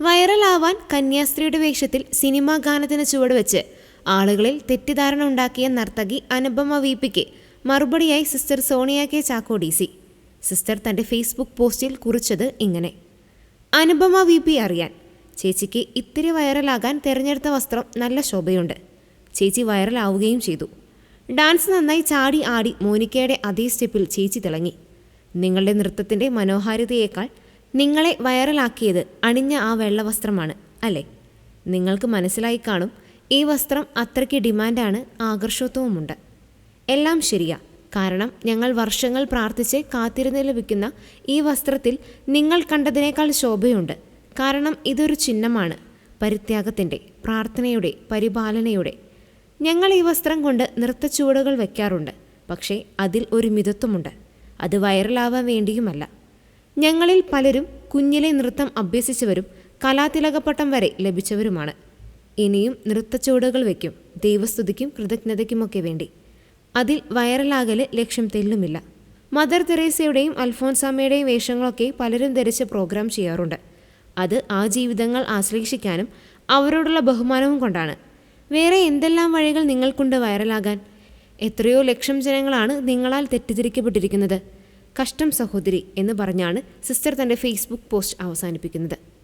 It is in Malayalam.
വൈറലാവാൻ കന്യാസ്ത്രീയുടെ വേഷത്തിൽ സിനിമാ ഗാനത്തിന് ചുവടുവെച്ച് ആളുകളിൽ തെറ്റിദ്ധാരണ ഉണ്ടാക്കിയ നർത്തകി അനുപമ വി പിക്ക് മറുപടിയായി sister Sonia K Chacko D C. Sister തന്റെ ഫേസ്ബുക്ക് പോസ്റ്റിൽ കുറിച്ചത് ഇങ്ങനെ. അനുപമ വി പി അറിയാൻ. ചേച്ചിക്ക് ഇത്തിരി വൈറലാകാൻ തിരഞ്ഞെടുത്ത വസ്ത്രം നല്ല ശോഭയുണ്ട്. ചേച്ചി വൈറലാവുകയും ചെയ്തു. ഡാൻസ് നന്നായി ചാടി ആടി മോനിക്കയുടെ അതേ സ്റ്റെപ്പിൽ ചേച്ചി തിളങ്ങി. നിങ്ങളുടെ നൃത്തത്തിന്റെ മനോഹാരിതയേക്കാൾ നിങ്ങളെ വൈറലാക്കിയത് അണിഞ്ഞ ആ വെള്ള വസ്ത്രമാണ് അല്ലേ? നിങ്ങൾക്ക് മനസ്സിലായി കാണും ഈ വസ്ത്രം അത്രയ്ക്ക് ഡിമാൻഡാണ് ആകർഷത്വവുമുണ്ട്. എല്ലാം ശരിയാ. കാരണം ഞങ്ങൾ വർഷങ്ങൾ പ്രാർത്ഥിച്ച് കാത്തിരുന്ന് ലഭിക്കുന്ന ഈ വസ്ത്രത്തിൽ നിങ്ങൾ കണ്ടതിനേക്കാൾ ശോഭയുണ്ട്. കാരണം ഇതൊരു ചിഹ്നമാണ് പരിത്യാഗത്തിന്റെ പ്രാർത്ഥനയുടെ പരിപാലനയുടെ. ഞങ്ങൾ ഈ വസ്ത്രം കൊണ്ട് നൃത്തച്ചുവടുകൾ വയ്ക്കാറുണ്ട് പക്ഷേ അതിൽ ഒരു മിതത്വമുണ്ട്. അത് വൈറലാവാൻ വേണ്ടിയുമല്ല. ഞങ്ങളിൽ പലരും കുഞ്ഞിലെ നൃത്തം അഭ്യസിച്ചവരും കലാതിലകപ്പട്ടം വരെ ലഭിച്ചവരുമാണ്. ഇനിയും നൃത്തച്ചുവടുകൾ വയ്ക്കും ദൈവസ്തുതിക്കും കൃതജ്ഞതയ്ക്കുമൊക്കെ വേണ്ടി. അതിൽ വൈറലാകൽ ലക്ഷ്യം തെല്ലുമില്ല. മദർ തെരേസയുടെയും അൽഫോൻസാമ്മയുടെയും വേഷങ്ങളൊക്കെ പലരും ധരിച്ച് പ്രോഗ്രാം ചെയ്യാറുണ്ട്. അത് ആ ജീവിതങ്ങൾ ആശ്ലേഷിക്കാനും അവരോടുള്ള ബഹുമാനവും കൊണ്ടാണ്. വേറെ എന്തെല്ലാം വഴികൾ നിങ്ങൾക്കുണ്ട് വൈറലാകാൻ എത്രയോ ലക്ഷം ജനങ്ങളാണ് നിങ്ങളാൽ തെറ്റിദ്ധരിക്കപ്പെട്ടിരിക്കുന്നത്. കഷ്ടം സഹോദരി എന്ന് പറഞ്ഞാണ് സിസ്റ്റർ തന്റെ ഫേസ്ബുക്ക് പോസ്റ്റ് അവസാനിപ്പിക്കുന്നത്.